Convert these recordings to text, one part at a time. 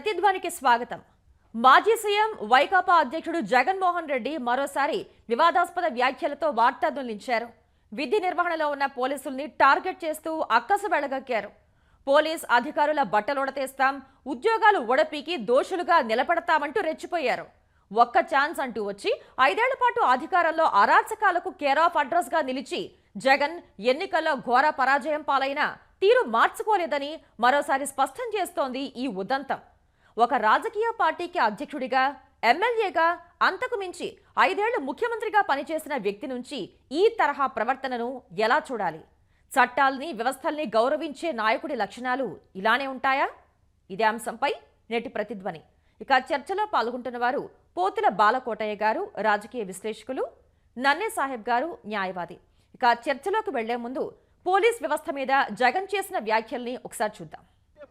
ప్రతిధ్వనికి స్వాగతం. మాజీ సీఎం వైకాపా అధ్యక్షుడు జగన్మోహన్ రెడ్డి మరోసారి వివాదాస్పద వ్యాఖ్యలతో వార్తలు నిలిచారు విధి నిర్వహణలో ఉన్న పోలీసుల్ని టార్గెట్ చేస్తూ అక్కసు వెళ్ళగక్కారు పోలీస్ అధికారుల బట్టలుడతేస్తాం ఉద్యోగాలు ఉడపీకి దోషులుగా నిలబడతామంటూ రెచ్చిపోయారు. ఒక్క ఛాన్స్ అంటూ వచ్చి ఐదేళ్ళ పాటు అధికారంలో అరాచకాలకు కేర్ ఆఫ్ అడ్రస్గా నిలిచి జగన్ ఎన్నికల్లో ఘోర పరాజయం పాలైన తీరు మార్చుకోలేదని మరోసారి స్పష్టం చేస్తోంది ఈ ఉదంతం. ఒక రాజకీయ పార్టీకి అధ్యక్షుడిగా ఎమ్మెల్యేగా అంతకు మించి ఐదేళ్ళు ముఖ్యమంత్రిగా పనిచేసిన వ్యక్తి నుంచి ఈ తరహా ప్రవర్తనను ఎలా చూడాలి? చట్టాల్ని వ్యవస్థల్ని గౌరవించే నాయకుడి లక్షణాలు ఇలానే ఉంటాయా? ఇదే అంశంపై నేటి ప్రతిధ్వని. ఇక చర్చలో పాల్గొంటున్న వారు పోతుల బాలకోటయ్య గారు రాజకీయ విశ్లేషకులు నన్నే సాహెబ్ గారు న్యాయవాది. ఇక చర్చలోకి వెళ్ళే ముందు పోలీస్ వ్యవస్థ మీద జగన్ చేసిన వ్యాఖ్యల్ని ఒకసారి చూద్దాం.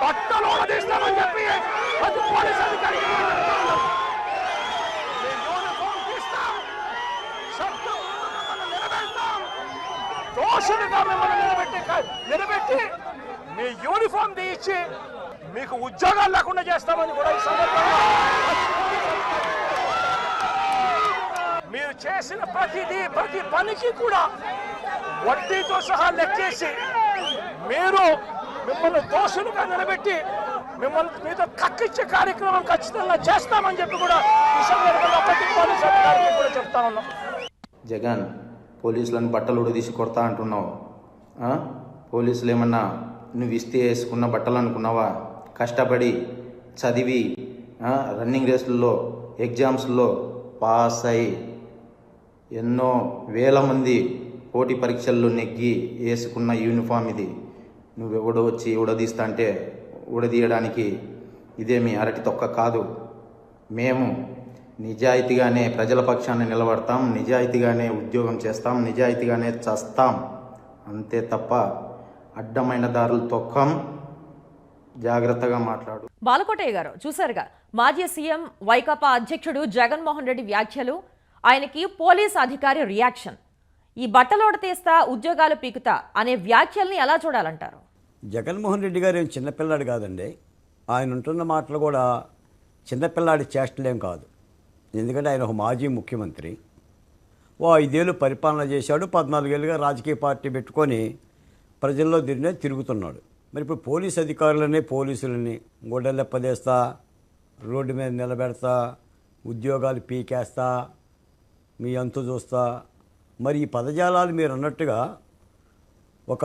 బట్టలు ఉడదీస్తామని చెప్పి అది పోలీస్ అధికారికి దోషులుగా మిమ్మల్ని నిలబెట్టి నిలబెట్టి మీ యూనిఫామ్ తీయించి మీకు ఉద్యోగాలు లేకుండా చేస్తామని కూడా ఈ సందర్భంగా మీరు చేసిన ప్రతిదీ ప్రతి పనికి కూడా వడ్డీతో సహా లెక్కేసి మీరు మిమ్మల్ని దోషులుగా నిలబెట్టి మిమ్మల్ని మీతో కక్కిచ్చే కార్యక్రమం ఖచ్చితంగా చేస్తామని చెప్పి కూడా ఈ సందర్భంగా కూడా చెప్తా ఉన్నాం. జగన్ పోలీసులను బట్టలు ఉడదీసి కొడతా అంటున్నావు. పోలీసులు ఏమన్నా నువ్వు ఇస్తే వేసుకున్న బట్టలు అనుకున్నావా? కష్టపడి చదివి రన్నింగ్ రేసుల్లో ఎగ్జామ్స్లో పాస్ అయి ఎన్నో వేల మంది పోటీ పరీక్షల్లో నెగ్గి వేసుకున్న యూనిఫామ్ ఇది. నువ్వెవడో వచ్చి ఉడదీస్తా అంటే ఉడదీయడానికి ఇదేమి అరటి తొక్క కాదు. మేము నిజాయితీగానే ప్రజల పక్షాన్ని నిలబడతాం నిజాయితీగానే ఉద్యోగం చేస్తాం నిజాయితీగానే చస్తాం. అంతే తప్ప అడ్డమైన దారులు తొక్కం. జాగ్రత్తగా మాట్లాడు. బాలకోటయ్య గారు చూసారుగా మాజీ సీఎం వైకాపా అధ్యక్షుడు జగన్మోహన్ రెడ్డి వ్యాఖ్యలు ఆయనకి పోలీస్ అధికారి రియాక్షన్. ఈ బట్టలోడ తీస్తా ఉద్యోగాలు పీకుతా అనే వ్యాఖ్యల్ని ఎలా చూడాలంటారు? జగన్మోహన్ రెడ్డి గారు ఏం చిన్నపిల్లాడు కాదండి. ఆయన ఉంటున్న మాటలు కూడా చిన్నపిల్లాడి చేష్టలేం కాదు. ఎందుకంటే ఆయన ఒక మాజీ ముఖ్యమంత్రి. ఓ ఐదేళ్ళు పరిపాలన చేశాడు పద్నాలుగేళ్ళుగా రాజకీయ పార్టీ పెట్టుకొని ప్రజల్లో తిరిగినే తిరుగుతున్నాడు. మరి ఇప్పుడు పోలీస్ అధికారులని పోలీసులని గొడ్డలెప్పదేస్తా రోడ్డు మీద నిలబెడతా ఉద్యోగాలు పీకేస్తా మీ అంతు చూస్తా మరి ఈ పదజాలాలు మీరు అన్నట్టుగా ఒక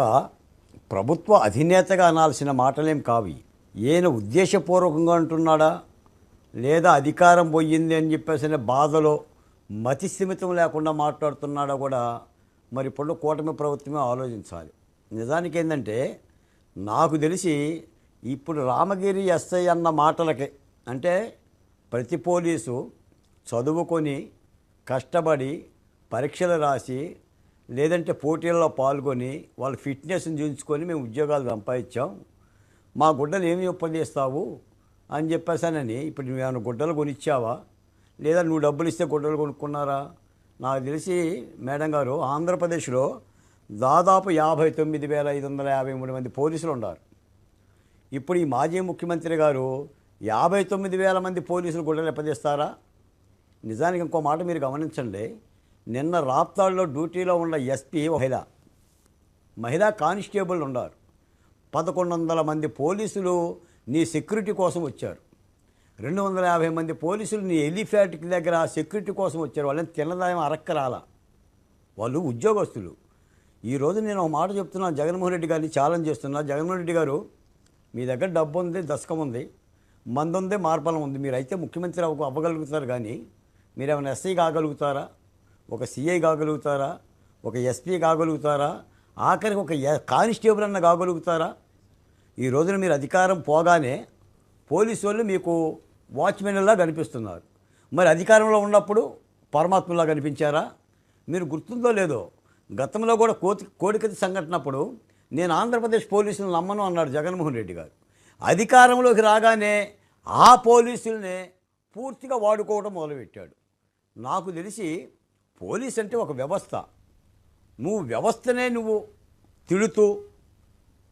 ప్రభుత్వ అధినేతగా అనాల్సిన మాటలేం కావి. ఈయన ఉద్దేశపూర్వకంగా అంటున్నాడా? లేదా అధికారం పోయింది అని చెప్పేసిన బాధలో మతి స్థిమితం లేకుండా మాట్లాడుతున్నాడా కూడా మరి ఇప్పుడు కూటమి ప్రభుత్వమే ఆలోచించాలి. నిజానికి ఏంటంటే నాకు తెలిసి ఇప్పుడు రామగిరి ఎస్ఐ అన్న మాటలకి అంటే ప్రతి పోలీసు చదువుకొని కష్టపడి పరీక్షలు రాసి లేదంటే పోటీల్లో పాల్గొని వాళ్ళ ఫిట్నెస్ని చూపించుకొని మేము ఉద్యోగాలు సంపాదించాం. మా గుడ్డలు ఏమి ఒప్పందిస్తావు? అని చెప్పేసానని ఇప్పుడు నువ్వు ఏమైనా గుడ్డలు కొనిచ్చావా? లేదా నువ్వు డబ్బులు ఇస్తే గుడ్డలు కొనుక్కున్నారా? నాకు తెలిసి మేడం గారు ఆంధ్రప్రదేశ్లో దాదాపు యాభై తొమ్మిది వేల ఐదు వందల యాభై మూడు మంది పోలీసులు ఉన్నారు. ఇప్పుడు ఈ మాజీ ముఖ్యమంత్రి గారు యాభై తొమ్మిది వేల మంది పోలీసులు గుడ్డలు ఎప్పదీస్తారా? నిజానికి ఇంకో మాట మీరు గమనించండి. నిన్న రాప్తాడులో డ్యూటీలో ఉన్న ఎస్పీ మహిళ మహిళా కానిస్టేబుల్ ఉన్నారు. పదకొండు వందల మంది పోలీసులు నీ సెక్యూరిటీ కోసం వచ్చారు. రెండు వందల యాభై మంది పోలీసులు నీ ఎలిఫ్యాట్ దగ్గర సెక్యూరిటీ కోసం వచ్చారు. వాళ్ళని తినదాయం అరక్క రాలా వాళ్ళు ఉద్యోగస్తులు. ఈరోజు నేను ఒక మాట చెప్తున్నాను జగన్మోహన్ రెడ్డి గారిని ఛాలెంజ్ చేస్తున్నా. జగన్మోహన్ రెడ్డి గారు మీ దగ్గర డబ్బు ఉంది దశకం ఉంది మందు ఉంది మార్బలం ఉంది. మీరు అయితే ముఖ్యమంత్రి అవ్వగలుగుతారు కానీ మీరు ఏమైనా ఎస్ఐ కాగలుగుతారా? ఒక సీఐ కాగలుగుతారా? ఒక ఎస్పీ కాగలుగుతారా? ఆఖరికి ఒక ఎ- కానిస్టేబుల్ అన్న కాగలుగుతారా? ఈ రోజున మీరు అధికారం పోగానే పోలీసు వాళ్ళు మీకు వాచ్మెన్లా కనిపిస్తున్నారు. మరి అధికారంలో ఉన్నప్పుడు పరమాత్మలా కనిపించారా? మీరు గుర్తుందో లేదో? గతంలో కూడా కోతి కోడికతి సంఘటనప్పుడు నేను ఆంధ్రప్రదేశ్ పోలీసులను నమ్మను అన్నాడు జగన్మోహన్ రెడ్డి గారు. అధికారంలోకి రాగానే ఆ పోలీసులనే పూర్తిగా వాడుకోవడం మొదలుపెట్టాడు. నాకు తెలిసి పోలీస్ అంటే ఒక వ్యవస్థ. నువ్వు వ్యవస్థనే నువ్వు తిడుతూ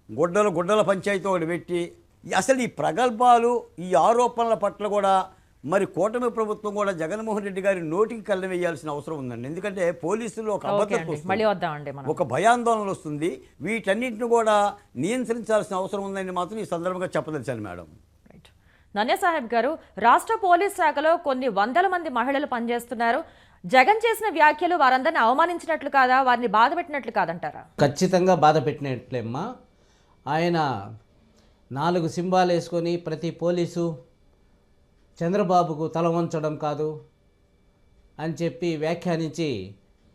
గుడ్డల గుడ్డల పంచాయతీ ఒకటి పెట్టి అసలు ఈ ప్రగల్భాలు ఈ ఆరోపణల పట్ల కూడా మరి కూటమి ప్రభుత్వం కూడా జగన్మోహన్ రెడ్డి గారి నోటికి కళ్ళ వేయాల్సిన అవసరం ఉందండి. ఎందుకంటే పోలీసులు ఒక అబద్ధం ఒక భయాందోళన వస్తుంది. వీటన్నిటిని కూడా నియంత్రించాల్సిన అవసరం ఉందని మాత్రం ఈ సందర్భంగా చెప్పదలిచాను మేడం. నన్య సాహెబ్ గారు రాష్ట్ర పోలీస్ శాఖలో కొన్ని వందల మంది మహిళలు పనిచేస్తున్నారు. జగన్ చేసిన వ్యాఖ్యలు వారందరిని అవమానించినట్లు కాదా? వారిని బాధ పెట్టినట్లు కాదంటారా? ఖచ్చితంగా బాధ పెట్టినట్లేమ్మా. ఆయన నాలుగు సింబాలు వేసుకొని ప్రతి పోలీసు చంద్రబాబుకు తల వంచడం కాదు అని చెప్పి వ్యాఖ్యానించి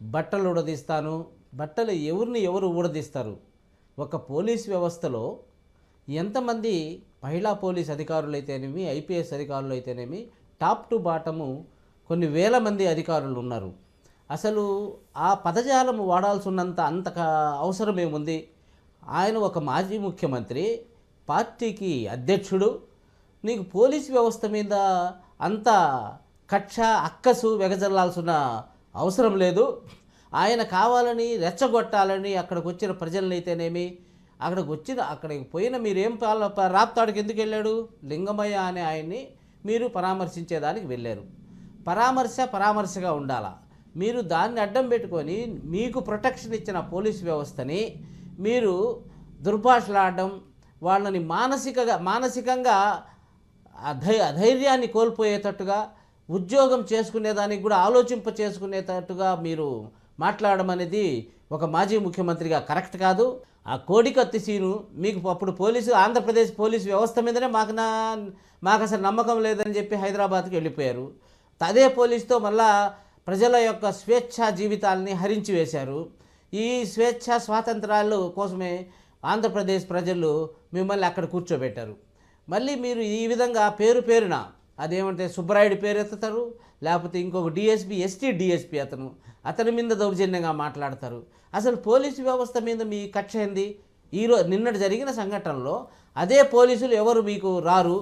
బట్టలు ఊడదీస్తాను. బట్టలు ఎవరిని ఎవరు ఊడదీస్తారు? ఒక పోలీస్ వ్యవస్థలో ఎంతమంది మహిళా పోలీస్ అధికారులు అయితేనేమి ఐపీఎస్ అధికారులు అయితేనేమి టాప్ టు బాటము కొన్ని వేల మంది అధికారులు ఉన్నారు. అసలు ఆ పదజాలం వాడాల్సి ఉన్నంత అంత అవసరం ఏముంది ఆయన ఒక మాజీ ముఖ్యమంత్రి పార్టీకి అధ్యక్షుడు నీకు పోలీస్ వ్యవస్థ మీద అంత కక్ష అక్కసు వెగజల్లాల్సిన అవసరం లేదు. ఆయన కావాలని రెచ్చగొట్టాలని అక్కడికి వచ్చిన ప్రజలనైతేనేమి? అక్కడికి వచ్చిన అక్కడికి పోయిన మీరేం పాల ప- ఎందుకు వెళ్ళాడు లింగమయ్య అనే ఆయన్ని మీరు పరామర్శించేదానికి వెళ్ళారు. పరామర్శ పరామర్శగా ఉండాలా? మీరు దాన్ని అడ్డం పెట్టుకొని మీకు ప్రొటెక్షన్ ఇచ్చిన పోలీస్ వ్యవస్థని మీరు దుర్భాషలాడడం వాళ్ళని మానసికగా మానసికంగా అధై అధైర్యాన్ని కోల్పోయేటట్టుగా ఉద్యోగం చేసుకునేదానికి కూడా ఆలోచింప చేసుకునేటట్టుగా మీరు మాట్లాడడం అనేది ఒక మాజీ ముఖ్యమంత్రిగా కరెక్ట్ కాదు. ఆ కోడికత్తి సీను మీకు అప్పుడు పోలీసు ఆంధ్రప్రదేశ్ పోలీసు వ్యవస్థ మీదనే మాకు నా మాకు అసలు నమ్మకం లేదని చెప్పి హైదరాబాద్కి వెళ్ళిపోయారు. అదే పోలీసుతో మళ్ళా ప్రజల యొక్క స్వేచ్ఛా జీవితాలని హరించి వేశారు. ఈ స్వేచ్ఛ స్వాతంత్రాలు కోసమే ఆంధ్రప్రదేశ్ ప్రజలు మిమ్మల్ని అక్కడ కూర్చోబెట్టారు. మళ్ళీ మీరు ఈ విధంగా పేరు పేరున అదేమంటే సుబ్బరాయుడు పేరు ఎత్తుతారు లేకపోతే ఇంకొక డిఎస్పి ఎస్టీ డిఎస్పి అతను అతని మీద దౌర్జన్యంగా మాట్లాడతారు. అసలు పోలీసు వ్యవస్థ మీద మీ కక్ష ఏంది? ఈరో నిన్నటి జరిగిన సంఘటనలో అదే పోలీసులు ఎవరు మీకు రారు?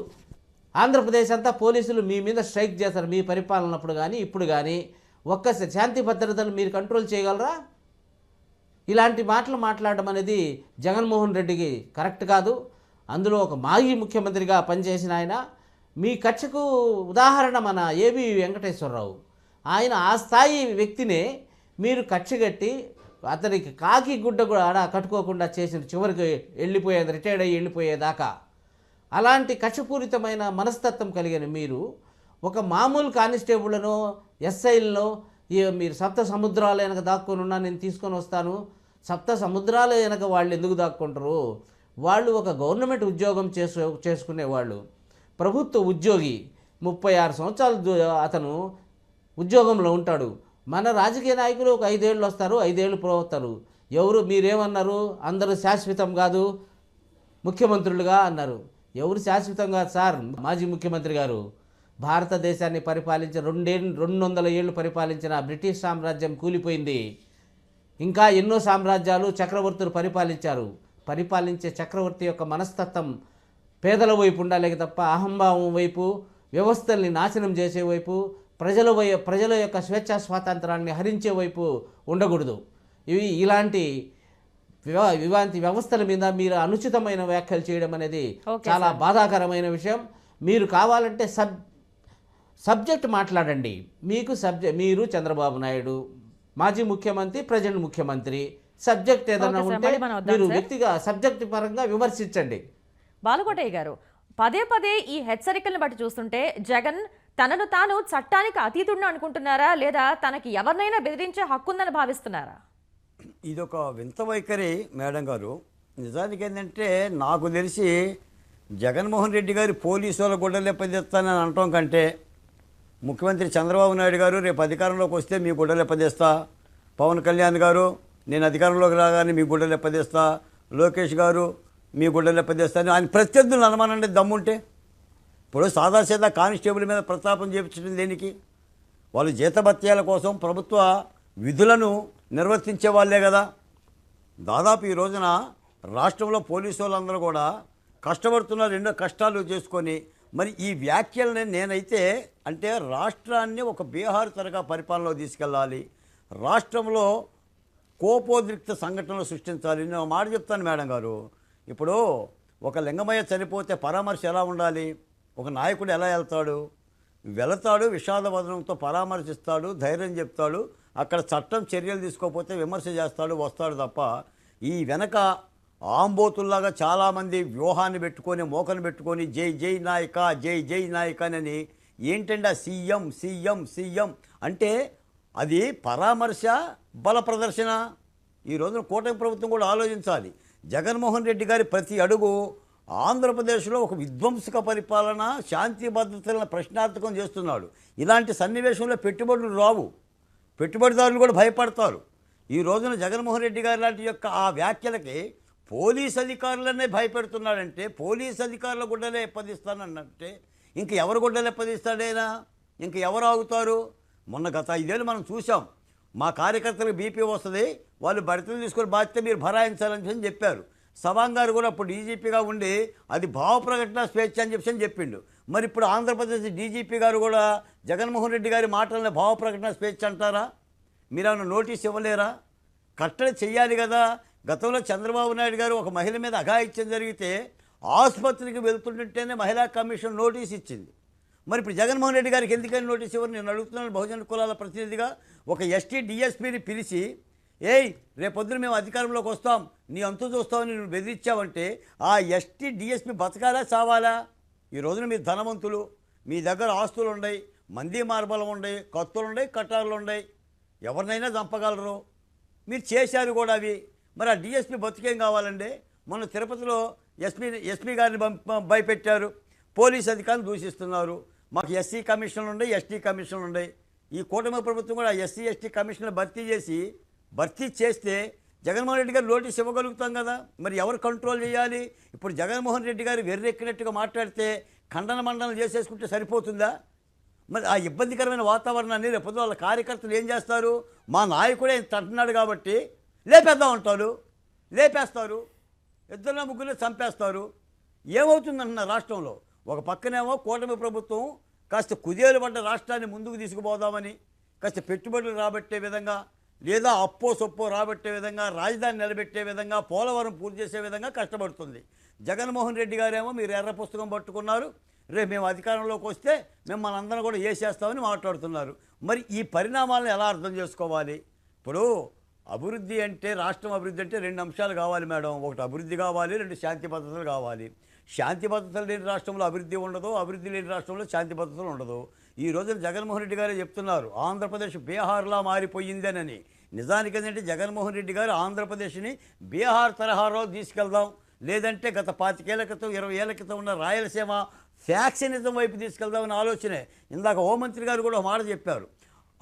ఆంధ్రప్రదేశ్ అంతా పోలీసులు మీ మీద స్ట్రైక్ చేస్తారు మీ పరిపాలనప్పుడు కానీ ఇప్పుడు కానీ ఒక్క శాంతి భద్రతను మీరు కంట్రోల్ చేయగలరా? ఇలాంటి మాటలు మాట్లాడడం అనేది జగన్మోహన్ రెడ్డికి కరెక్ట్ కాదు. అందులో ఒక మాజీ ముఖ్యమంత్రిగా పనిచేసిన ఆయన మీ కక్షకు ఉదాహరణ మన ఏబి వెంకటేశ్వరరావు. ఆయన ఆ స్థాయి వ్యక్తినే మీరు కట్టి అతనికి కాకి గుడ్డ కూడా కట్టుకోకుండా చేసిన చివరికి వెళ్ళిపోయేది రిటైర్డ్ అయ్యి వెళ్ళిపోయేదాకా. అలాంటి కక్షపూరితమైన మనస్తత్వం కలిగిన మీరు ఒక మామూలు కానిస్టేబుల్ను ఎస్ఐలను మీరు సప్త సముద్రాలు వెనక దాక్కునున్నా ఉన్నా నేను తీసుకొని వస్తాను. సప్త సముద్రాల వెనక వాళ్ళు ఎందుకు దాక్కుంటారు? వాళ్ళు ఒక గవర్నమెంట్ ఉద్యోగం చేసు చేసుకునేవాళ్ళు. ప్రభుత్వ ఉద్యోగి ముప్పై ఆరు సంవత్సరాలు అతను ఉద్యోగంలో ఉంటాడు. మన రాజకీయ నాయకులు ఒక ఐదేళ్ళు వస్తారు ఐదేళ్ళు పోతారు. ఎవరు మీరేమన్నారు? అందరూ శాశ్వతం కాదు ముఖ్యమంత్రులుగా అన్నారు. ఎవరు శాశ్వతంగా సార్. మాజీ ముఖ్యమంత్రి గారు భారతదేశాన్ని పరిపాలించిన రెండే రెండు వందల ఏళ్ళు పరిపాలించిన బ్రిటిష్ సామ్రాజ్యం కూలిపోయింది. ఇంకా ఎన్నో సామ్రాజ్యాలు చక్రవర్తులు పరిపాలించారు. పరిపాలించే చక్రవర్తి యొక్క మనస్తత్వం పేదల వైపు ఉండాలి తప్ప అహంభావం వైపు వ్యవస్థల్ని నాశనం చేసే వైపు ప్రజల వై ప్రజల యొక్క స్వేచ్ఛా స్వాతంత్రాన్ని హరించే వైపు ఉండకూడదు. ఇవి ఇలాంటి వివా వివాంతి వ్యవస్థల మీద మీరు అనుచితమైన వ్యాఖ్యలు చేయడం అనేది చాలా బాధాకరమైన విషయం. మీరు కావాలంటే సబ్ సబ్జెక్ట్ మాట్లాడండి. మీకు సబ్జెక్ట్ మీరు చంద్రబాబు నాయుడు మాజీ ముఖ్యమంత్రి ప్రజెంట్ ముఖ్యమంత్రి సబ్జెక్ట్ ఏదైనా ఉంటే మీరు. వ్యక్తిగా సబ్జెక్ట్ పరంగా విమర్శించండి. బాలకోటయ్య గారు పదే పదే ఈ హెచ్చరికలను బట్టి చూస్తుంటే జగన్ తనను తాను చట్టానికి అతీతుడిని అనుకుంటున్నారా? లేదా తనకి ఎవరినైనా బెదిరించే హక్కుందని భావిస్తున్నారా? ఇదొక వింత వైఖరి మేడం గారు. నిజానికి ఏంటంటే నాకు తెలిసి జగన్మోహన్ రెడ్డి గారు పోలీసు వాళ్ళ గుడ్డలే పనిచేస్తానని అనటం కంటే ముఖ్యమంత్రి చంద్రబాబు నాయుడు గారు రేపు అధికారంలోకి వస్తే మీ గుడ్డలు ఎప్పదీస్తా పవన్ కళ్యాణ్ గారు నేను అధికారంలోకి రాగానే మీ గుడ్డలు ఎప్పదీస్తా లోకేష్ గారు మీ గుడ్డలు ఎప్పదీస్తా అని ఆయన ప్రత్యర్థులను అనమానండి దమ్ముంటే. ఇప్పుడు సాదాసీదా కానిస్టేబుల్ మీద ప్రతాపం చేపించడం దేనికి? వాళ్ళు జీతభత్యాల కోసం ప్రభుత్వ విధులను నిర్వర్తించే వాళ్ళే కదా. దాదాపు ఈ రోజున రాష్ట్రంలో పోలీసు వాళ్ళందరూ కూడా కష్టపడుతున్నారు ఎన్నో కష్టాలు చేసుకొని మరి ఈ వ్యాఖ్యల్ని నేనైతే అంటే రాష్ట్రాన్ని ఒక బీహార్ తరగా పరిపాలనలో తీసుకెళ్ళాలి రాష్ట్రంలో కోపోద్రిక్త సంఘటనలు సృష్టించాలి నేను మాట చెప్తాను మేడం గారు. ఇప్పుడు ఒక లింగమయ్య చనిపోతే పరామర్శ ఎలా ఉండాలి? ఒక నాయకుడు ఎలా వెళ్తాడు? వెళతాడు విషాదవదనంతో పరామర్శిస్తాడు ధైర్యం చెప్తాడు అక్కడ చట్టం చర్యలు తీసుకోకపోతే విమర్శ చేస్తాడు వస్తాడు తప్ప ఈ వెనక ఆంబోతుల్లాగా చాలామంది వ్యూహాన్ని పెట్టుకొని మోకను పెట్టుకొని జై జై నాయక జై జై నాయక అని ఏంటంటే ఆ సీఎం సీఎం సీఎం అంటే అది పరామర్శ బల ప్రదర్శన. ఈ రోజున కూటమి ప్రభుత్వం కూడా ఆలోచించాలి. జగన్మోహన్ రెడ్డి గారి ప్రతి అడుగు ఆంధ్రప్రదేశ్లో ఒక విధ్వంసక పరిపాలన శాంతి భద్రతలను ప్రశ్నార్థకం చేస్తున్నాడు. ఇలాంటి సన్నివేశంలో పెట్టుబడులు రావు. పెట్టుబడిదారులు కూడా భయపడతారు. ఈ రోజున జగన్మోహన్ రెడ్డి గారి లాంటి యొక్క ఆ వ్యాఖ్యలకి పోలీస్ అధికారులనే భయపెడుతున్నాడంటే పోలీస్ అధికారుల గుడ్డలే ఎప్పదిస్తానంటే ఇంక ఎవరు గుడ్డలు ఎప్పదిస్తాడైనా? ఇంక ఎవరు ఆగుతారు? మొన్న గత ఐదేళ్ళు మనం చూసాం మా కార్యకర్తలకు బీపీ వస్తుంది వాళ్ళు భర్తలు తీసుకొని బాధ్యత మీరు భరాయించాలని చెప్పారు. సవాంగ్ గారు కూడా అప్పుడు డీజీపీగా ఉండి అది భావ ప్రకటన స్వేచ్ఛ అని చెప్పి అని చెప్పిండు. మరి ఇప్పుడు ఆంధ్రప్రదేశ్ డీజీపీ గారు కూడా జగన్మోహన్ రెడ్డి గారి మాటలను భావ ప్రకటన స్వేచ్ఛ అంటారా? మీరు ఏమైనా నోటీస్ ఇవ్వలేరా? కట్టడి చెయ్యాలి కదా. గతంలో చంద్రబాబు నాయుడు గారు ఒక మహిళ మీద అఘాయిత్యం జరిగితే ఆసుపత్రికి వెళ్తుంటేనే మహిళా కమిషన్ నోటీస్ ఇచ్చింది. మరి ఇప్పుడు జగన్మోహన్ రెడ్డి గారికి ఎందుకని నోటీస్ ఇవ్వరు? నేను అడుగుతున్నాను బహుజన కులాల ప్రతినిధిగా. ఒక ఎస్టీ డిఎస్పీని పిలిచి ఏయ్ రేపొద్దున మేము అధికారంలోకి వస్తాం. నీ అంతు చూస్తామని నువ్వు బెదిరించావంటే ఆ ఎస్టీ డిఎస్పి బతకాలా చావాలా? ఈ రోజున మీరు ధనవంతులు. మీ దగ్గర ఆస్తులు ఉన్నాయి మంది మార్బలం ఉన్నాయి కత్తులు ఉన్నాయి కట్టారులు ఉన్నాయి ఎవరినైనా చంపగలరు. మీరు చేశారు కూడా అవి. మరి ఆ డిఎస్పి బతికేం కావాలండి? మొన్న తిరుపతిలో ఎస్పీ ఎస్పీ గారిని భయపెట్టారు. పోలీస్ అధికారులు దూషిస్తున్నారు. మాకు ఎస్సీ కమిషన్లు ఉన్నాయి ఎస్టీ కమిషన్లు ఉన్నాయి ఈ కూటమి ప్రభుత్వం కూడా ఎస్సీ ఎస్టీ కమిషన్లు భర్తీ చేసి భర్తీ చేస్తే జగన్మోహన్ రెడ్డి గారు నోటీస్ ఇవ్వగలుగుతాం కదా. మరి ఎవరు కంట్రోల్ చేయాలి? ఇప్పుడు జగన్మోహన్ రెడ్డి గారు వెర్రెక్కినట్టుగా మాట్లాడితే ఖండన మండలం చేసేసుకుంటే సరిపోతుందా? మరి ఆ ఇబ్బందికరమైన వాతావరణాన్ని రేపు వాళ్ళ కార్యకర్తలు ఏం చేస్తారు? మా నాయకుడే ఇంత అంటున్నాడు కాబట్టి లేపేద్దాం అంటారు. లేపేస్తారు. ఇద్దరు ముగ్గురు చంపేస్తారు. ఏమవుతుందంటున్న రాష్ట్రంలో? ఒక పక్కనేమో కూటమి ప్రభుత్వం కాస్త కుదేలు పడ్డ రాష్ట్రాన్ని ముందుకు తీసుకుపోదామని కాస్త పెట్టుబడులు రాబట్టే విధంగా లేదా అప్పో సొప్పో రాబట్టే విధంగా రాజధాని నిలబెట్టే విధంగా పోలవరం పూర్తి చేసే విధంగా కష్టపడుతుంది. జగన్మోహన్ రెడ్డి గారేమో మీరు ఎర్ర పుస్తకం పట్టుకున్నారు. రేపు మేము అధికారంలోకి వస్తే మిమ్మల్ని అందరం కూడా వేసేస్తామని మాట్లాడుతున్నారు. మరి ఈ పరిణామాలను ఎలా అర్థం చేసుకోవాలి? ఇప్పుడు అభివృద్ధి అంటే రాష్ట్రం అభివృద్ధి అంటే రెండు అంశాలు కావాలి మేడం. ఒకటి అభివృద్ధి కావాలి రెండు శాంతి భద్రతలు కావాలి. శాంతి భద్రతలు లేని రాష్ట్రంలో అభివృద్ధి ఉండదు అభివృద్ధి లేని రాష్ట్రంలో శాంతి భద్రతలు ఉండదు. ఈ రోజున జగన్మోహన్ రెడ్డి గారే చెప్తున్నారు ఆంధ్రప్రదేశ్ బీహార్లా మారిపోయిందనని. నిజానికి ఏంటంటే జగన్మోహన్ రెడ్డి గారు ఆంధ్రప్రదేశ్ని బీహార్ తరహాలో తీసుకెళ్దాం లేదంటే గత పాతికేళ్ళ క్రితం ఇరవై ఏళ్ళ క్రితం ఉన్న రాయలసీమ ఫ్యాక్షనిజం వైపు తీసుకెళ్దామని ఆలోచనే. ఇందాక హోంమంత్రి గారు కూడా ఒక మాట చెప్పారు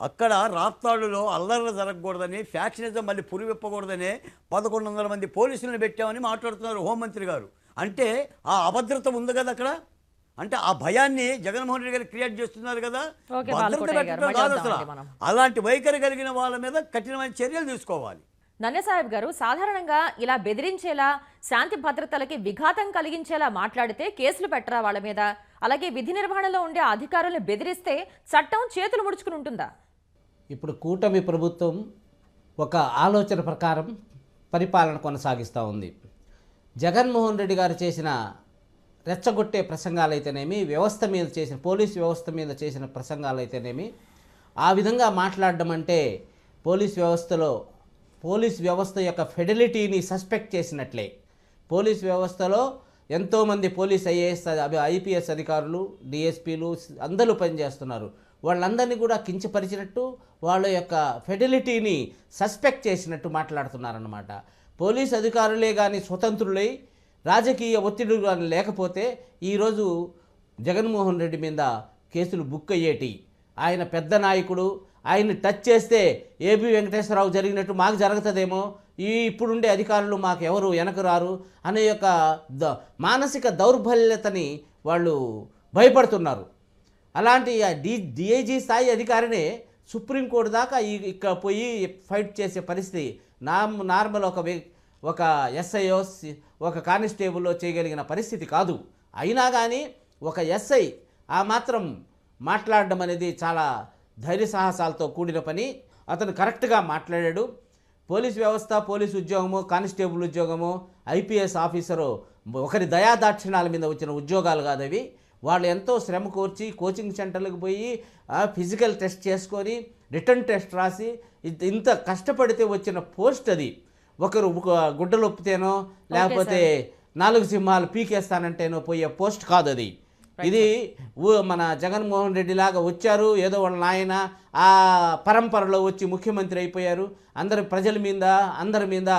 అక్కడ రాప్తాడులో అల్లర్లు జరగకూడదని ఫ్యాక్షనిజం మళ్ళీ పురివిప్పకూడదని పదకొండు వందల మంది పోలీసులను పెట్టామని మాట్లాడుతున్నారు హోంమంత్రి గారు. అంటే ఆ అభద్రత ఉంది కదా అక్కడ? అంటే ఆ భయాన్ని జగన్మోహన్ రెడ్డి గారు క్రియేట్ చేస్తున్నారు కదా. అసలు. అలాంటి వైఖరి కలిగిన వాళ్ళ మీద కఠినమైన చర్యలు తీసుకోవాలి. నన్నసాహెబ్ గారు సాధారణంగా ఇలా బెదిరించేలా శాంతి భద్రతలకి విఘాతం కలిగించేలా మాట్లాడితే కేసులు పెట్టరా వాళ్ళ మీద? అలాగే విధి నిర్వహణలో ఉండే అధికారులను బెదిరిస్తే చట్టం చేతులు ముడుచుకుని ఉంటుందా? ఇప్పుడు కూటమి ప్రభుత్వం ఒక ఆలోచన ప్రకారం పరిపాలన కొనసాగిస్తూ ఉంది. జగన్మోహన్ రెడ్డి గారు చేసిన రెచ్చగొట్టే ప్రసంగాలైతేనేమి వ్యవస్థ మీద చేసిన పోలీస్ వ్యవస్థ మీద చేసిన ప్రసంగాలైతేనేమి ఆ విధంగా మాట్లాడడం అంటే పోలీస్ వ్యవస్థలో పోలీస్ వ్యవస్థ యొక్క ఫెడిలిటీని సస్పెక్ట్ చేసినట్లే. పోలీస్ వ్యవస్థలో ఎంతోమంది పోలీస్ ఐఏఎస్ ఐపీఎస్ అధికారులు డిఎస్పీలు అందరూ పనిచేస్తున్నారు. వాళ్ళందరినీ కూడా కించపరిచినట్టు వాళ్ళ యొక్క ఫెడిలిటీని సస్పెక్ట్ చేసినట్టు మాట్లాడుతున్నారన్నమాట. పోలీస్ అధికారులే కానీ స్వతంత్రులై రాజకీయ ఒత్తిడి లేకపోతే ఈరోజు జగన్మోహన్ రెడ్డి మీద కేసులు బుక్ అయ్యేటి. ఆయన పెద్ద నాయకుడు ఆయన్ని టచ్ చేస్తే ఏబి వెంకటేశ్వరరావు జరిగినట్టు మాకు జరుగుతుందేమో ఈ ఇప్పుడుండే అధికారులు మాకు ఎవరు వెనక రారు అనే యొక్క ద మానసిక దౌర్బల్యతని వాళ్ళు భయపడుతున్నారు. అలాంటి డి డిఐజీ స్థాయి అధికారినే సుప్రీంకోర్టు దాకా ఈ ఇక్కడ పోయి ఫైట్ చేసే పరిస్థితి నా నార్మల్ ఒక ఒక ఎస్ఐఓ ఒక కానిస్టేబుల్లో చేయగలిగిన పరిస్థితి కాదు. అయినా కానీ ఒక ఎస్ఐ ఆ మాత్రం మాట్లాడడం అనేది చాలా ధైర్య సాహసాలతో కూడిన పని. అతను కరెక్ట్గా మాట్లాడాడు. పోలీస్ వ్యవస్థ పోలీస్ ఉద్యోగము కానిస్టేబుల్ ఉద్యోగము ఐపీఎస్ ఆఫీసరు ఒకరి దయాదాక్షిణాల మీద వచ్చిన ఉద్యోగాలు కాదు అవి. వాళ్ళు ఎంతో శ్రమ కోర్చి కోచింగ్ సెంటర్లకు పోయి ఫిజికల్ టెస్ట్ చేసుకొని రిటర్న్ టెస్ట్ రాసి ఇంత- ఇంత కష్టపడితే వచ్చిన పోస్ట్ అది. ఒకరు ఒక గుడ్డలు ఒప్పితేనో లేకపోతే నాలుగు సింహాలు పీకేస్తానంటేనో పోయే పోస్ట్ కాదు అది. ఇది మన జగన్మోహన్ రెడ్డి లాగా వచ్చారు ఏదో వాళ్ళ నాయన ఆ పరంపరలో వచ్చి ముఖ్యమంత్రి అయిపోయారు. అందరి ప్రజల మీద అందరి మీద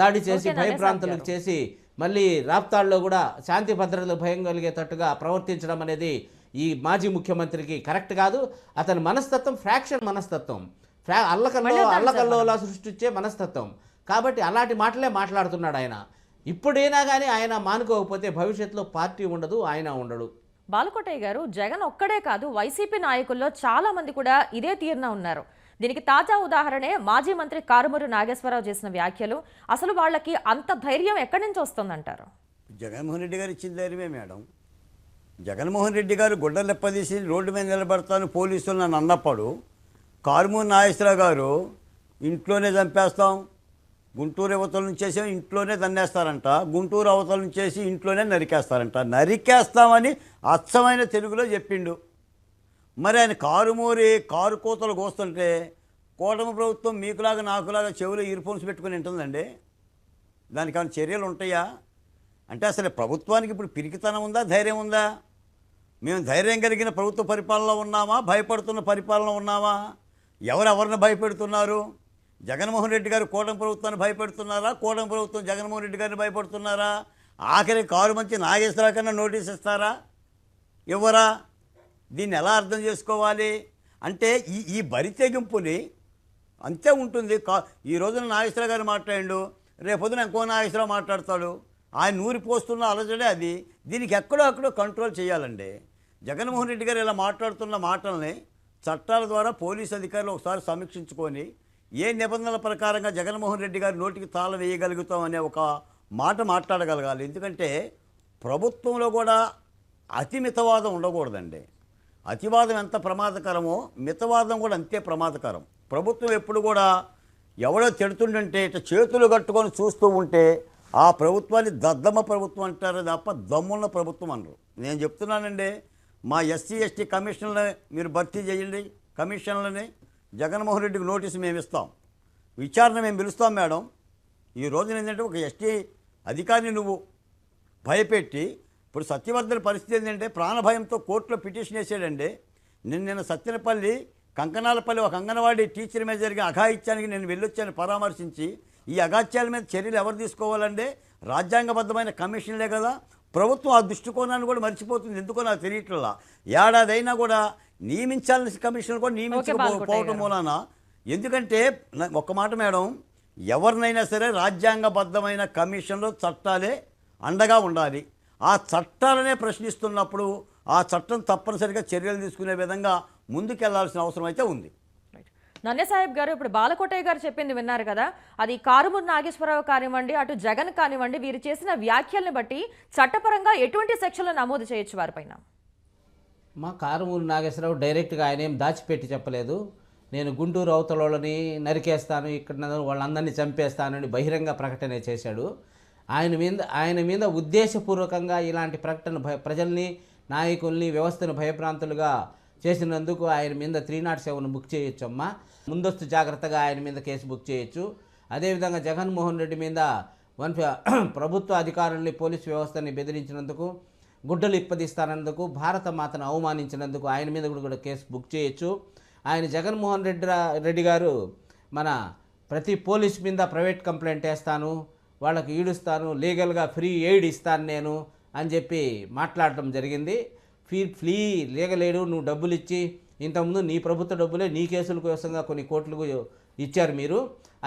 దాడి చేసి గారు. చేసి మళ్ళీ రాప్తాడులో కూడా శాంతి భద్రతలు భయం కలిగేటట్టుగా ప్రవర్తించడం అనేది ఈ మాజీ ముఖ్యమంత్రికి కరెక్ట్ కాదు. అతని మనస్తత్వం ఫ్రాక్షన్ మనస్తత్వం. ఫ్రా అల్లకల్లో అల్లకల్లోలా సృష్టించే మనస్తత్వం. కాబట్టి అలాంటి మాటలే మాట్లాడుతున్నాడు ఆయన. ఇప్పుడైనా కానీ ఆయన మానుకోకపోతే భవిష్యత్తులో పార్టీ ఉండదు ఆయన ఉండడు. బాలకోటయ్య గారు జగన్ ఒక్కడే కాదు వైసీపీ నాయకుల్లో చాలా మంది కూడా ఇదే తీరున ఉన్నారు. దీనికి తాజా ఉదాహరణే మాజీ మంత్రి కారుమూరి నాగేశ్వరరావు చేసిన వ్యాఖ్యలు. అసలు వాళ్ళకి అంత ధైర్యం ఎక్కడి నుంచి వస్తుందంటారు? జగన్మోహన్ రెడ్డి గారు ఇచ్చిన ధైర్యమే మేడం. జగన్మోహన్ రెడ్డి గారు గుడ్డలు ఎప్పదీసి రోడ్డు మీద నిలబడతాను పోలీసులు నన్ను అన్నప్పుడు కారుమూరి నాగేశ్వరరావు గారు ఇంట్లోనే చంపేస్తాం గుంటూరు అవతల నుంచేసి ఇంట్లోనే దన్నేస్తారంట గుంటూరు అవతల నుంచేసి ఇంట్లోనే నరికేస్తారంట. నరికేస్తామని అచ్చమైన తెలుగులో చెప్పిండు. మరి ఆయన కారుమూరి కారు కోతలు కోస్తుంటే కూటమి ప్రభుత్వం మీకులాగా నాకులాగా చెవులు ఇయర్ ఫోన్స్ పెట్టుకుని ఉంటుందండి దానికి ఏమైనా చర్యలు ఉంటాయా? అంటే అసలు ప్రభుత్వానికి ఇప్పుడు పిరికితనం ఉందా ధైర్యం ఉందా? మేము ధైర్యం కలిగిన ప్రభుత్వ పరిపాలనలో ఉన్నామా? భయపడుతున్న పరిపాలన ఉన్నామా? ఎవరెవరిని భయపెడుతున్నారు? జగన్మోహన్ రెడ్డి గారు కూటమి ప్రభుత్వాన్ని భయపెడుతున్నారా? కూటమి ప్రభుత్వం జగన్మోహన్ రెడ్డి గారిని భయపడుతున్నారా? ఆఖరి కారు మంచి నాగేశ్వరరావు కన్నా నోటీస్ ఇస్తారా? ఇవ్వరా? దీన్ని ఎలా అర్థం చేసుకోవాలి? అంటే ఈ ఈ బరి తెగింపుని అంతే ఉంటుంది. కా ఈ రోజున నాగేశ్వరరావు గారు మాట్లాడిండు రేపొద్దున ఇంకో నాగేశ్వరరావు మాట్లాడతాడు. ఆయన నూరి పోస్తున్న అలజడే అది. దీనికి ఎక్కడో అక్కడో కంట్రోల్ చేయాలండి. జగన్మోహన్ రెడ్డి గారు ఇలా మాట్లాడుతున్న మాటల్ని చట్టాల ద్వారా పోలీస్ అధికారులు ఒకసారి సమీక్షించుకొని ఏ నిబంధనల ప్రకారంగా జగన్మోహన్ రెడ్డి గారి నోటికి తాళం వేయగలుగుతాం అనే ఒక మాట మాట్లాడగలగాలి. ఎందుకంటే ప్రభుత్వంలో కూడా అతి మితవాదం ఉండకూడదండి. అతివాదం ఎంత ప్రమాదకరమో మితవాదం కూడా అంతే ప్రమాదకరం. ప్రభుత్వం ఎప్పుడు కూడా ఎవడో తిడుతుండంటే ఇట్లా చేతులు కట్టుకొని చూస్తూ ఉంటే ఆ ప్రభుత్వాన్ని దద్దమ్మ ప్రభుత్వం అంటారు తప్ప దమ్మున్న ప్రభుత్వం అనరు. నేను చెప్తున్నానండి మా ఎస్సీ ఎస్టీ కమిషన్లని మీరు భర్తీ చేయండి కమిషన్లని జగన్మోహన్ రెడ్డికి నోటీసు మేము ఇస్తాం. విచారణ మేము పిలుస్తాం మేడం. ఈ రోజున ఏంటంటే ఒక ఎస్టీ అధికారిని నువ్వు భయపెట్టి ఇప్పుడు సత్యవర్ధన పరిస్థితి ఏంటంటే ప్రాణభయంతో కోర్టులో పిటిషన్ వేసాడండి. నిన్న నిన్న సత్యనపల్లి కంకనాలపల్లి ఒక అంగన్వాడీ టీచర్ మీద జరిగిన అఘాయిత్యానికి నేను వెళ్ళొచ్చాను పరామర్శించి. ఈ అఘాత్యాల మీద చర్యలు ఎవరు తీసుకోవాలంటే రాజ్యాంగబద్ధమైన కమిషన్లే కదా. ప్రభుత్వం ఆ దృష్టికోణాన్ని కూడా మర్చిపోతుంది. ఎందుకో నాకు తెలియట్లా. ఏడాదైనా కూడా నియమించాల్సిన కమిషన్లు కూడా నియమించకపోవటం మూలాన. ఎందుకంటే ఒక్క మాట మేడం ఎవరినైనా సరే రాజ్యాంగబద్ధమైన కమిషన్లో చట్టాలే అండగా ఉండాలి. ఆ చట్టాలనే ప్రశ్నిస్తున్నప్పుడు ఆ చట్టం తప్పనిసరిగా చర్యలు తీసుకునే విధంగా ముందుకెళ్ళాల్సిన అవసరం అయితే ఉంది. రైట్. నన్య సాహెబ్ గారు ఇప్పుడు బాలకోటయ్య గారు చెప్పింది విన్నారు కదా అది కారుమూరి నాగేశ్వరరావు కానివ్వండి అటు జగన్ కానివ్వండి వీరు చేసిన వ్యాఖ్యల్ని బట్టి చట్టపరంగా ఎటువంటి సెక్షన్లు నమోదు చేయొచ్చు వారిపైన? మా కారుమూరి నాగేశ్వరరావు డైరెక్ట్గా ఆయన ఏం దాచిపెట్టి చెప్పలేదు. నేను గుంటూరు అవతలని నరికేస్తాను ఇక్కడ వాళ్ళందరినీ చంపేస్తానని బహిరంగ ప్రకటన చేశాడు. ఆయన మీద ఆయన మీద ఉద్దేశపూర్వకంగా ఇలాంటి ప్రకటన భయ ప్రజల్ని నాయకుల్ని వ్యవస్థను భయప్రాంతులుగా చేసినందుకు ఆయన మీద త్రీ నాట్ సెవెన్ బుక్ చేయొచ్చు అమ్మా ముందస్తు జాగ్రత్తగా ఆయన మీద కేసు బుక్ చేయొచ్చు. అదేవిధంగా జగన్మోహన్ రెడ్డి మీద వన్ ప్రభుత్వ అధికారుల్ని పోలీస్ వ్యవస్థని బెదిరించినందుకు గుడ్డలు ఇప్పదీస్తానందుకు భారత మాతను అవమానించినందుకు ఆయన మీద కూడా కూడా కేసు బుక్ చేయొచ్చు. ఆయన జగన్మోహన్ రెడ్డి రెడ్డి గారు మన ప్రతి పోలీస్ మీద ప్రైవేట్ కంప్లైంట్ వేస్తాను వాళ్ళకి ఈడుస్తాను లీగల్గా ఫ్రీ ఎయిడ్ ఇస్తాను నేను అని చెప్పి మాట్లాడటం జరిగింది. ఫీ ఫ్రీ లీగల్ ఎయిడ్ నువ్వు డబ్బులు ఇచ్చి ఇంతకుముందు నీ ప్రభుత్వ డబ్బులే నీ కేసుల కోసంగా కొన్ని కోట్లు ఇచ్చారు మీరు.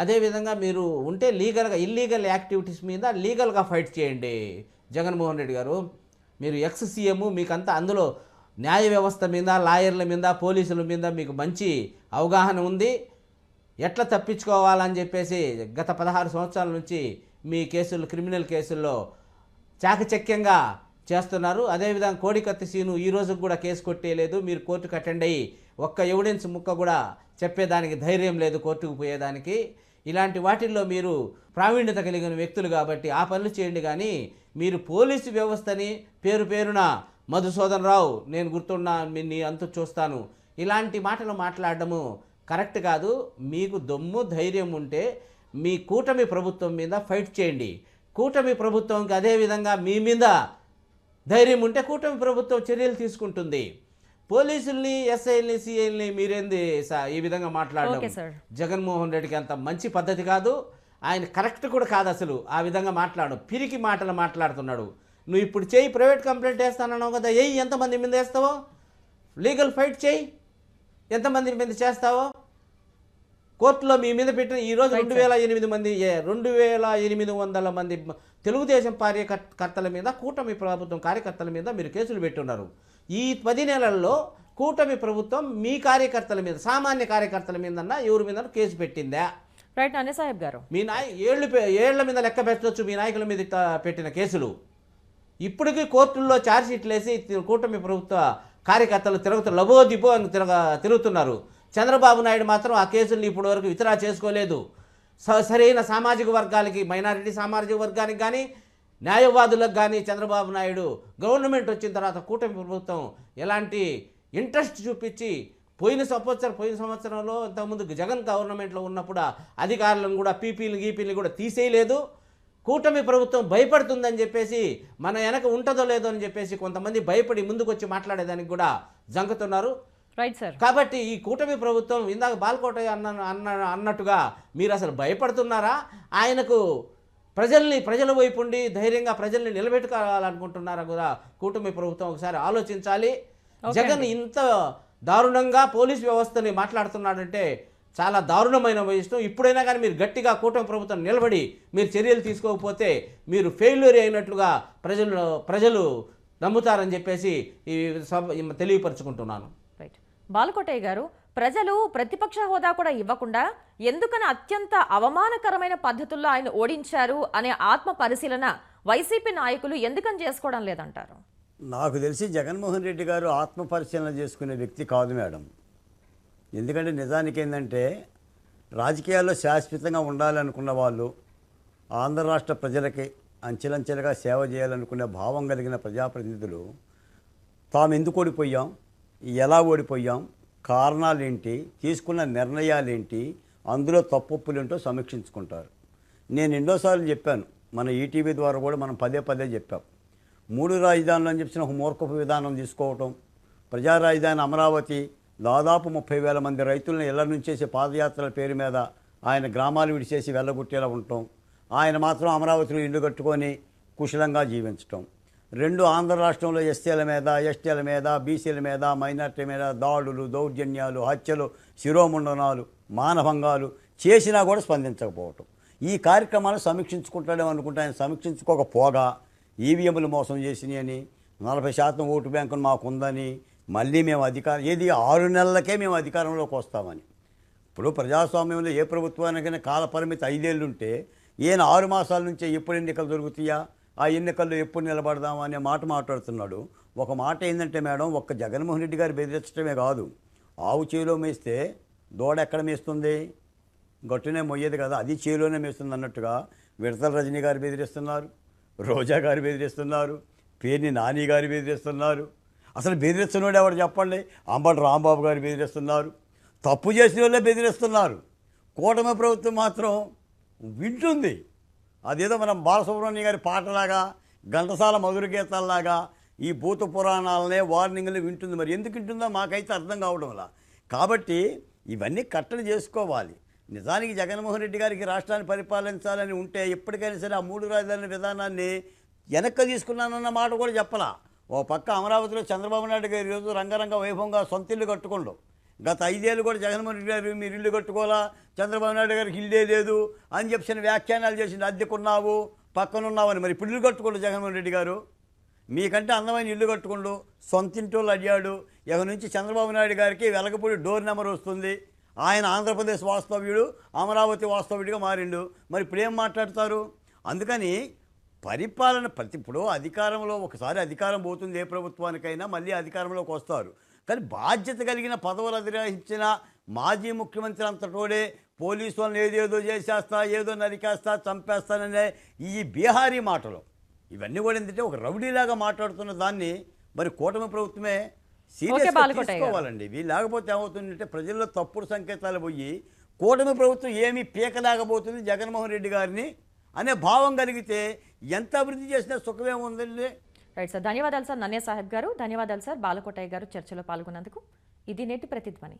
అదేవిధంగా మీరు ఉంటే లీగల్గా ఇల్లీగల్ యాక్టివిటీస్ మీద లీగల్గా ఫైట్ చేయండి జగన్మోహన్ రెడ్డి గారు. మీరు ఎక్స్ సీఎం మీకంతా అందులో న్యాయ వ్యవస్థ మీద లాయర్ల మీద పోలీసుల మీద మీకు మంచి అవగాహన ఉంది. ఎట్లా తప్పించుకోవాలని చెప్పేసి గత పదహారు సంవత్సరాల నుంచి మీ కేసులు క్రిమినల్ కేసుల్లో చాకచక్యంగా చేస్తున్నారు. అదేవిధంగా కోడికత్తి సీను ఈ రోజు కూడా కేసు కొట్టేయలేదు. మీరు కోర్టుకు అటెండ్ అయ్యి ఒక్క ఎవిడెన్స్ ముక్క కూడా చెప్పేదానికి ధైర్యం లేదు కోర్టుకు పోయేదానికి. ఇలాంటి వాటిల్లో మీరు ప్రావీణ్యత కలిగిన వ్యక్తులు కాబట్టి ఆ పనులు చేయండి. కానీ మీరు పోలీసు వ్యవస్థని పేరు పేరున మధుసూదన్ రావు నేను గుర్తున్నా మీ- అంతు చూస్తాను. ఇలాంటి మాటలు మాట్లాడడము కరెక్ట్ కాదు. మీకు దమ్ము ధైర్యం ఉంటే మీ కూటమి ప్రభుత్వం మీద ఫైట్ చేయండి. కూటమి ప్రభుత్వంకి అదేవిధంగా మీ మీద ధైర్యం ఉంటే కూటమి ప్రభుత్వం చర్యలు తీసుకుంటుంది. పోలీసుల్ని ఎస్ఐల్ని సిఐల్ని మీరేంది ఈ విధంగా మాట్లాడడం. జగన్మోహన్ రెడ్డికి అంత మంచి పద్ధతి కాదు. ఆయన కరెక్ట్ కూడా కాదు అసలు. ఆ విధంగా మాట్లాడు. పిరికి మాటలు మాట్లాడుతున్నాడు. నువ్వు ఇప్పుడు చేయి ప్రైవేట్ కంప్లైంట్ వేస్తానన్నావు కదా ఎయ్యి ఎంతమంది మీద వేస్తావో? లీగల్ ఫైట్ చేయి. ఎంతమంది మీద చేస్తావో? కోర్టులో మీ మీద పెట్టిన ఈరోజు రెండు వేల ఎనిమిది మంది ఏ- రెండు వేల ఎనిమిది వందల మంది తెలుగుదేశం కార్యకర్తల మీద కూటమి ప్రభుత్వం కార్యకర్తల మీద మీరు కేసులు పెట్టున్నారు. ఈ పది నెలల్లో కూటమి ప్రభుత్వం మీ కార్యకర్తల మీద సామాన్య కార్యకర్తల మీద ఎవరి మీద కేసు పెట్టిందా? రైట్ అనే సాహెబ్ గారు. మీ నాయ ఏళ్ళు ఏళ్ళ మీద లెక్క పెట్టవచ్చు మీ నాయకుల మీద పెట్టిన కేసులు. ఇప్పటికీ కోర్టుల్లో ఛార్జ్షీట్లు వేసి కూటమి ప్రభుత్వ కార్యకర్తలు తిరుగుతూ లబో దిబో అని తిరగ తిరుగుతున్నారు. చంద్రబాబు నాయుడు మాత్రం ఆ కేసుల్ని ఇప్పటి వరకు విత్డ్రా చేసుకోలేదు. స- సరైన సామాజిక వర్గాలకి మైనారిటీ సామాజిక వర్గానికి కానీ న్యాయవాదులకు కానీ చంద్రబాబు నాయుడు గవర్నమెంట్ వచ్చిన తర్వాత కూటమి ప్రభుత్వం ఎలాంటి ఇంట్రెస్ట్ చూపించి పోయిన సంవత్సరం పోయిన సంవత్సరంలో ఇంతకుముందు జగన్ గవర్నమెంట్లో ఉన్నప్పుడు అధికారులను కూడా పీపీలు గీపీలు కూడా తీసేయలేదు. కూటమి ప్రభుత్వం భయపడుతుందని చెప్పేసి మన వెనక ఉంటుందో లేదో అని చెప్పేసి కొంతమంది భయపడి ముందుకు వచ్చి మాట్లాడేదానికి కూడా జంకుతున్నారు. రైట్ సార్ కాబట్టి ఈ కూటమి ప్రభుత్వం ఇందాక అన్న అన్న అన్నట్టుగా మీరు అసలు భయపడుతున్నారా? ఆయనకు ప్రజల్ని ప్రజల వైపు ఉండి ధైర్యంగా ప్రజల్ని నిలబెట్టుకోవాలనుకుంటున్నారా కూడా కూటమి ప్రభుత్వం ఒకసారి ఆలోచించాలి. జగన్ ఇంత దారుణంగా పోలీస్ వ్యవస్థని మాట్లాడుతున్నాడంటే చాలా దారుణమైన వయస్సు ఇప్పుడైనా కానీ మీరు గట్టిగా కూటమి ప్రభుత్వం నిలబడి మీరు చర్యలు తీసుకోకపోతే మీరు ఫెయిల్యూర్ అయినట్లుగా ప్రజలు ప్రజలు నమ్ముతారని చెప్పేసి ఈ సభ తెలియపరుచుకుంటున్నాను. రైట్ బాలకోటయ్య గారు ప్రజలు ప్రతిపక్ష హోదా కూడా ఇవ్వకుండా ఎందుకని అత్యంత అవమానకరమైన పద్ధతుల్లో ఆయన ఓడించారు అనే ఆత్మ పరిశీలన వైసీపీ నాయకులు ఎందుకని చేసుకోవడం లేదంటారు? నాకు తెలిసి జగన్మోహన్ రెడ్డి గారు ఆత్మపరిశీలన చేసుకునే వ్యక్తి కాదు మేడం. ఎందుకంటే నిజానికి ఏంటంటే రాజకీయాల్లో శాశ్వతంగా ఉండాలనుకున్న వాళ్ళు ఆంధ్ర రాష్ట్ర ప్రజలకి అంచెలంచెలుగా సేవ చేయాలనుకునే భావం కలిగిన ప్రజాప్రతినిధులు తాము ఎందుకు ఓడిపోయాం? ఎలా ఓడిపోయాం? కారణాలేంటి? తీసుకున్న నిర్ణయాలేంటి? అందులో తప్పొప్పులేంటో సమీక్షించుకుంటారు. నేను ఎన్నోసార్లు చెప్పాను మన ఈటీవీ ద్వారా కూడా మనం పదే పదే చెప్పాం. మూడు రాజధానులు అని చెప్పిన ఒక మూర్ఖపు విధానం తీసుకోవటం ప్రజా రాజధాని అమరావతి దాదాపు ముప్పై వేల మంది రైతులను ఇళ్ళ నుంచేసి పాదయాత్రల పేరు మీద ఆయన గ్రామాలు విడిచేసి వెళ్ళగొట్టేలా ఉండటం ఆయన మాత్రం అమరావతిలో ఇల్లు కట్టుకొని కుశలంగా జీవించటం. రెండు ఆంధ్ర రాష్ట్రంలో ఎస్టీల మీద ఎస్టీల మీద బీసీల మీద మైనార్టీ మీద దాడులు దౌర్జన్యాలు హత్యలు శిరోముండనాలు మానభంగాలు చేసినా కూడా స్పందించకపోవటం. ఈ కార్యక్రమాలు సమీక్షించుకుంటాడేమనుకుంటే ఆయన సమీక్షించుకోకపోగా ఈవీఎంలు మోసం చేసినాయని నలభై శాతం ఓటు బ్యాంకును మాకు ఉందని మళ్ళీ మేము అధికారం ఏది ఆరు నెలలకే మేము అధికారంలోకి వస్తామని. ఇప్పుడు ప్రజాస్వామ్యంలో ఏ ప్రభుత్వానికైనా కాలపరిమితి ఐదేళ్ళు ఉంటే ఈయన ఆరు మాసాల నుంచే ఎప్పుడు ఎన్నికలు దొరుకుతాయా ఆ ఎన్నికల్లో ఎప్పుడు నిలబడదామా అనే మాట మాట్లాడుతున్నాడు. ఒక మాట ఏంటంటే మేడం ఒక్క జగన్మోహన్ రెడ్డి గారు బెదిరించడమే కాదు. ఆవు చేలో మేస్తే దూడ ఎక్కడ మేస్తుంది? గట్టునే మొయ్యేది కదా అది చేలోనే మేస్తుంది అన్నట్టుగా విడతల రజనీ గారు బెదిరిస్తున్నారు. రోజా గారు బెదిరిస్తున్నారు పేర్ని నాని గారు బెదిరిస్తున్నారు. అసలు బెదిరిస్తున్నాడు ఎవరు చెప్పండి? అంబటి రాంబాబు గారు బెదిరిస్తున్నారు. తప్పు చేసిన వాళ్ళే బెదిరిస్తున్నారు. కూటమి ప్రభుత్వం మాత్రం వింటుంది. అదేదో మనం బాలసుబ్రహ్మణ్యం గారి పాటలాగా ఘంటసాల మధుర గీతాల్లాగా ఈ భూత పురాణాలనే వార్నింగ్లు వింటుంది మరి. ఎందుకు వింటుందో మాకైతే అర్థం కావడం వల్ల. కాబట్టి ఇవన్నీ కట్టడి చేసుకోవాలి. నిజానికి జగన్మోహన్ రెడ్డి గారికి రాష్ట్రాన్ని పరిపాలించాలని ఉంటే ఎప్పటికైనా సరే ఆ మూడు రాజధానుల విధానాన్ని వెనక్కి తీసుకున్నానన్న మాట కూడా చెప్పలా. ఓ పక్క అమరావతిలో చంద్రబాబు నాయుడు గారు ఈరోజు రంగరంగ వైభవంగా సొంత ఇల్లు కట్టుకోండు. గత ఐదేళ్ళు కూడా జగన్మోహన్ రెడ్డి గారు మీరు ఇల్లు కట్టుకోవాలా? చంద్రబాబు నాయుడు గారికి ఇల్లే లేదు అని చెప్పిన వ్యాఖ్యానాలు చేసింది అద్దెకున్నావు పక్కనున్నావని అని మరి ఇప్పుడు ఇల్లు కట్టుకోండు జగన్మోహన్ రెడ్డి గారు. మీకంటే అందమైన ఇల్లు కట్టుకుండు. సొంత ఇంటోళ్ళు అడిగాడు. ఇక నుంచి చంద్రబాబు నాయుడు గారికి వెలగపూడి డోర్ నెంబర్ వస్తుంది. ఆయన ఆంధ్రప్రదేశ్ వాస్తవ్యుడు అమరావతి వాస్తవ్యుడిగా మారిండు. మరి ఇప్పుడు ఏం మాట్లాడతారు? అందుకని పరిపాలన ప్రతి ఇప్పుడు అధికారంలో ఒకసారి అధికారం పోతుంది ఏ ప్రభుత్వానికైనా మళ్ళీ అధికారంలోకి వస్తారు. కానీ బాధ్యత కలిగిన పదవులు అధిగ్రహించిన మాజీ ముఖ్యమంత్రి అంతటోడే పోలీసు వాళ్ళని ఏదేదో చేసేస్తా ఏదో నరికేస్తా చంపేస్తాననే ఈ బీహారీ మాటలు. ఇవన్నీ కూడా ఏంటంటే ఒక రౌడీలాగా మాట్లాడుతున్న దాన్ని మరి కూటమి ప్రభుత్వమే సీరియస్గా. తీసుకోవాలండి. వీళ్ళు లేకపోతే ఏమవుతుందంటే ప్రజల్లో తప్పుడు సంకేతాలు పోయి కూటమి ప్రభుత్వం ఏమీ పీకలేకపోతుంది జగన్మోహన్ రెడ్డి గారిని అనే భావం కలిగితే ఎంత అభివృద్ధి చేసినా సుఖమేముందండి? రైట్ సార్ ధన్యవాదాలు సార్ నన్య సాహెబ్ గారు. ధన్యవాదాలు సార్ బాలకోటయ్య గారు చర్చలో పాల్గొన్నందుకు. ఇది నేటి ప్రతిధ్వని.